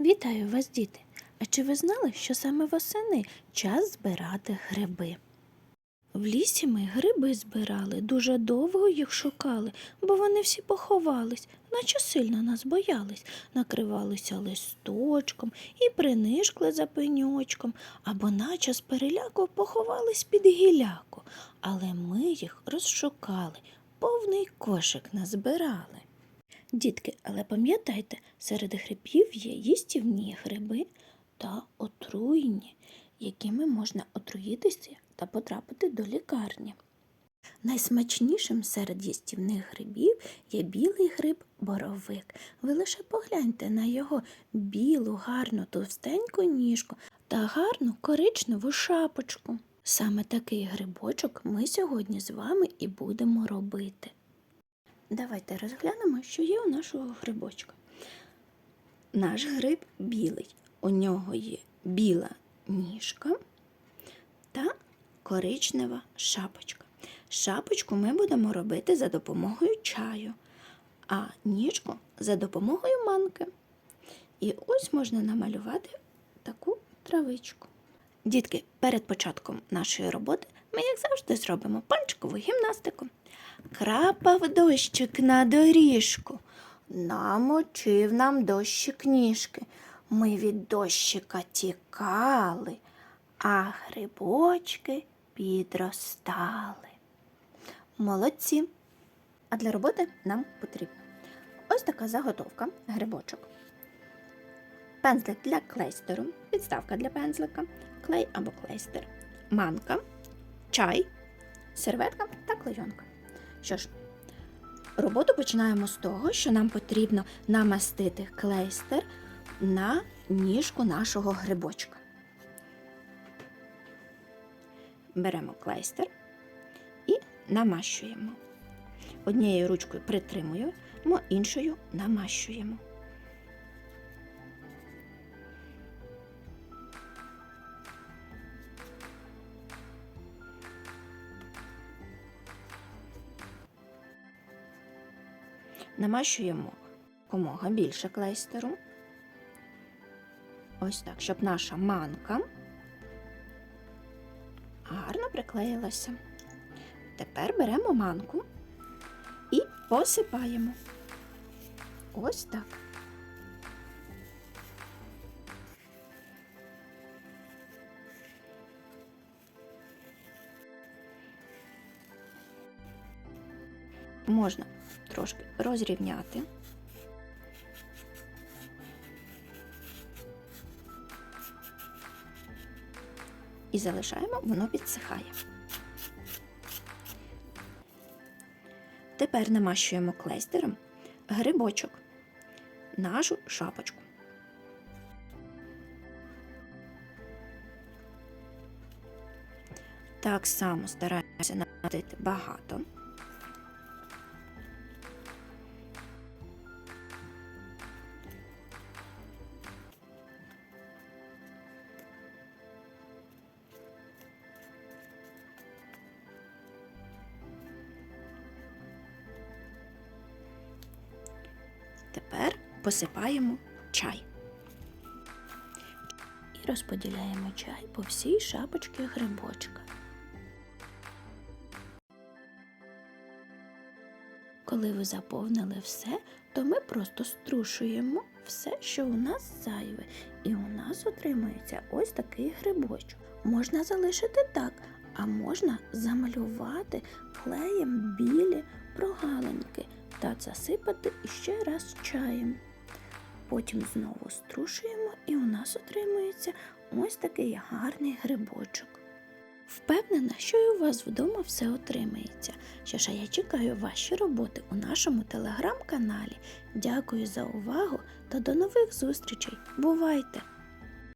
Вітаю вас, діти! А чи ви знали, що саме восени час збирати гриби? В лісі ми гриби збирали, дуже довго їх шукали, бо вони всі поховались, наче сильно нас боялись, накривалися листочком і принишкли за пеньочком, або наче з переляку поховались під гіляку. Але ми їх розшукали, повний кошик назбирали. Дітки, але пам'ятайте, серед грибів є їстівні гриби та отруйні, якими можна отруїтися та потрапити до лікарні. Найсмачнішим серед їстівних грибів є білий гриб боровик. Ви лише погляньте на його білу, гарну товстеньку ніжку та гарну коричневу шапочку. Саме такий грибочок ми сьогодні з вами і будемо робити. Давайте розглянемо, що є у нашого грибочка. Наш гриб білий. У нього є біла ніжка та коричнева шапочка. Шапочку ми будемо робити за допомогою чаю, а ніжку за допомогою манки. І ось можна намалювати таку травичку. Дітки, перед початком нашої роботи ми, як завжди, зробимо пальчикову гімнастику. Крапав дощик на доріжку, намочив нам дощик ніжки. Ми від дощика тікали, а грибочки підростали. Молодці. А для роботи нам потрібно ось така заготовка грибочок. Пензлик для клейстеру, підставка для пензлика, клей або клейстер, манка, чай, серветка та клейонка. Що ж, роботу починаємо з того, що нам потрібно намастити клейстер на ніжку нашого грибочка. Беремо клейстер і намащуємо. Однією ручкою притримуємо, іншою намащуємо. Намащуємо комога більше клейстеру. Ось так, щоб наша манка гарно приклеїлася. Тепер беремо манку і посипаємо. Ось так. Можна трошки розрівняти. І залишаємо, воно підсихає. Тепер намащуємо клейстером грибочок, нашу шапочку. Так само стараємося намастити багато. Тепер посипаємо чай. І розподіляємо чай по всій шапочці грибочка. Коли ви заповнили все, то ми просто струшуємо все, що у нас зайве, і у нас отримується ось такий грибочок. Можна залишити так, а можна замалювати клеєм білі прогалинки та засипати іще раз чаєм. Потім знову струшуємо, і у нас отримується ось такий гарний грибочок. Впевнена, що і у вас вдома все отримається. Що ж, я чекаю ваші роботи у нашому телеграм-каналі. Дякую за увагу та до нових зустрічей. Бувайте!